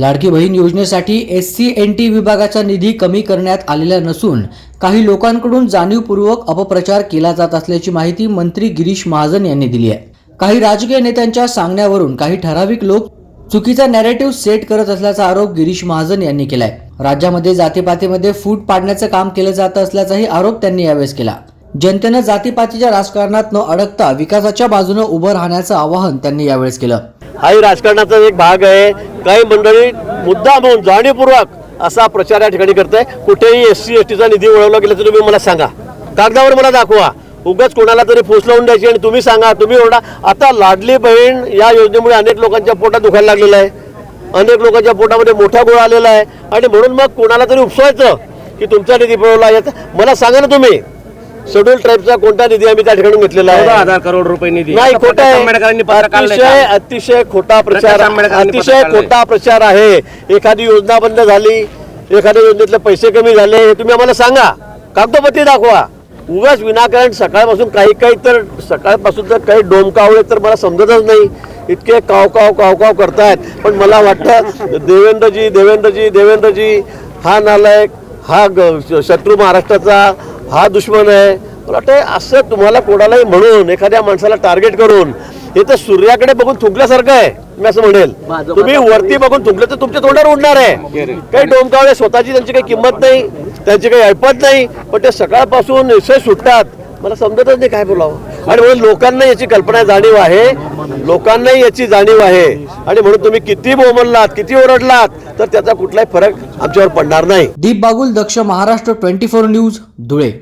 लाडकी बहीण योजनेसाठी S C N T विभागाचा निधी कमी करण्यात आलेला नसून काही लोकांकडून जाणीवपूर्वक अपप्रचार केला जात असल्याची माहिती मंत्री गिरीश महाजन यांनी दिली आहे. काही राजकीय नेत्यांच्या सांगण्यावरून काही ठराविक लोक चुकीचा नॅरेटिव्ह सेट करत असल्याचा आरोप गिरीश महाजन यांनी केलाय. राज्यामध्ये जातीपातीमध्ये फूट पाडण्याचं काम केलं जात असल्याचाही आरोप त्यांनी यावेळेस केला. जनतेनं जातीपातीच्या राजकारणात न अडकता विकासाच्या बाजूने उभं राहण्याचं आवाहन त्यांनी यावेळेस केलं. हा राजकारणाचा एक भाग आहे. काही मंडळी मुद्दा म्हणून जाणीवपूर्वक असा प्रचार या ठिकाणी करताय. कुठेही एस सी एस टीचा निधी वळवला गेला तर तुम्ही मला सांगा. कागदावर मला दाखवा. उगाच कोणाला तरी फूस लावून द्यायची आणि तुम्ही सांगा तुम्ही ओरडा. आता लाडली बहीण या योजनेमुळे अनेक लोकांच्या पोटात दुखायला लागलेलं आहे. अनेक लोकांच्या पोटामध्ये मोठा गोळा आलेला आहे. आणि म्हणून मग कोणाला तरी उपसवायचं की तुमचा निधी पळवला याचा मला सांगा ना तुम्ही. शेड्यूल ट्राईबचा कोणता निधी आम्ही त्या ठिकाणी घेतलेला आहे? हजार करोड रुपये निधी. नाही खोटा अतिशय? अतिशय खोटा प्रचार अतिशय. खोटा प्रचार आहे. एखादी योजना बंद झाली एखाद्या योजनेतले पैसे कमी झाले हे तुम्ही आम्हाला सांगा. कागदोपत्री दाखवा. उगाच विनाकारण सकाळपासून काही काही तर सकाळपासून तर काही डोमकावळे तर मला समजतच नाही. इतके काव काव काव काव करतायत. पण मला वाटतं देवेंद्रजी देवेंद्रजी देवेंद्रजी हा नालायक हा शत्रू महाराष्ट्राचा हा दुश्मन आहे. मला वाटतं असं तुम्हाला कोणालाही म्हणून एखाद्या माणसाला टार्गेट करून हे तर सूर्याकडे बघून थुंकल्यासारखं आहे. मी असं म्हणेल. तुम्ही वरती बघून थुंकलं तर तुमच्या तोंडावर उडणार आहे. काही डोमकावळे स्वतःची त्यांची काही किंमत नाही त्यांची काही ऐपत नाही पण ते सकाळपासून निश्चय सुटतात. मला समजतच नाही काय बोलावं. आणि म्हणून लोकांना याची कल्पना जाणीव आहे. लोकांनाही याची जाणीव आहे. आणि म्हणून तुम्ही किती बोमललात किती ओरडलात तर त्याचा कुठलाही फरक आमच्यावर पडणार नाही. दीप बागुल दक्ष Maharashtra twenty four news Dhule.